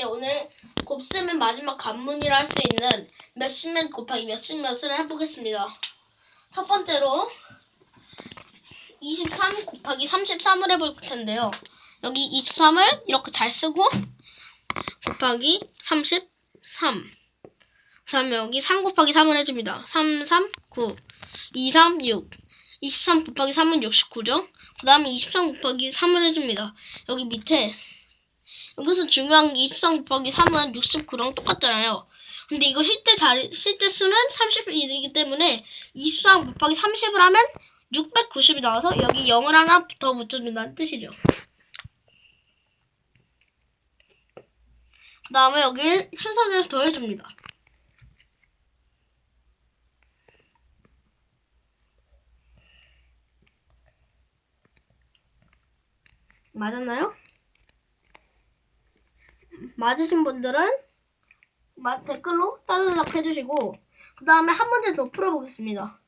시간인데 오늘 곱셈의 마지막 관문이라 할 수 있는 몇십몇 곱하기 몇십몇을 해보겠습니다. 첫 번째로 23 곱하기 33을 해볼 텐데요. 여기 23을 이렇게 잘 쓰고 곱하기 33 그 다음에 여기 3 곱하기 3을 해줍니다. 3, 3, 9 2, 3, 6 23 곱하기 3은 69죠. 그 다음에 23 곱하기 3을 해줍니다. 여기 밑에 여기서 중요한 게 23 곱하기 3은 69랑 똑같잖아요. 근데 이거 실제 자리, 실제 수는 30이기 때문에 23 곱하기 30을 하면 690이 나와서 여기 0을 하나 더 붙여준다는 뜻이죠. 그 다음에 여기 순서대로 더해줍니다. 맞았나요? 맞으신 분들은 마- 댓글로 따다닥 해주시고 그 다음에 한 문제 더 풀어보겠습니다.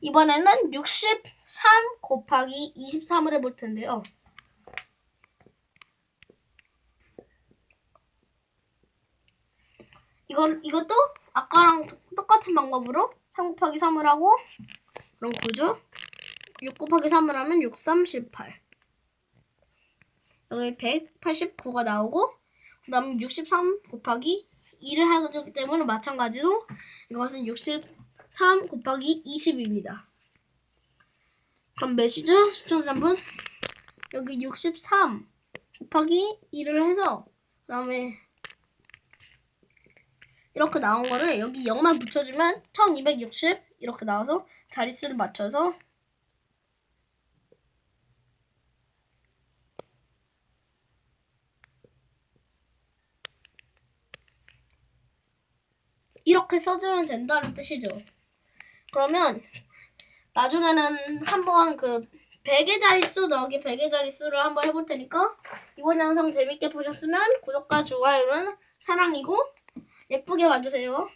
이번에는 63 곱하기 23을 해볼 텐데요. 이걸, 이것도 아까랑 똑같은 방법으로 3 곱하기 3을 하고 그럼 9죠? 6 곱하기 3을 하면 6, 3, 18 여기 189가 나오고 그 다음에 63 곱하기 2를 하기 때문에 마찬가지로 이것은 63 곱하기 20입니다. 그럼 몇이죠? 시청자분 여기 63 곱하기 2를 해서 그 다음에 이렇게 나온 거를 여기 0만 붙여주면 1260 이렇게 나와서 자릿수를 맞춰서 이렇게 써주면 된다는 뜻이죠. 그러면 나중에는 한번 그 100의 자릿수 더하기 100의 자릿수를 한번 해볼 테니까 이번 영상 재밌게 보셨으면 구독과 좋아요는 사랑이고 예쁘게 봐주세요.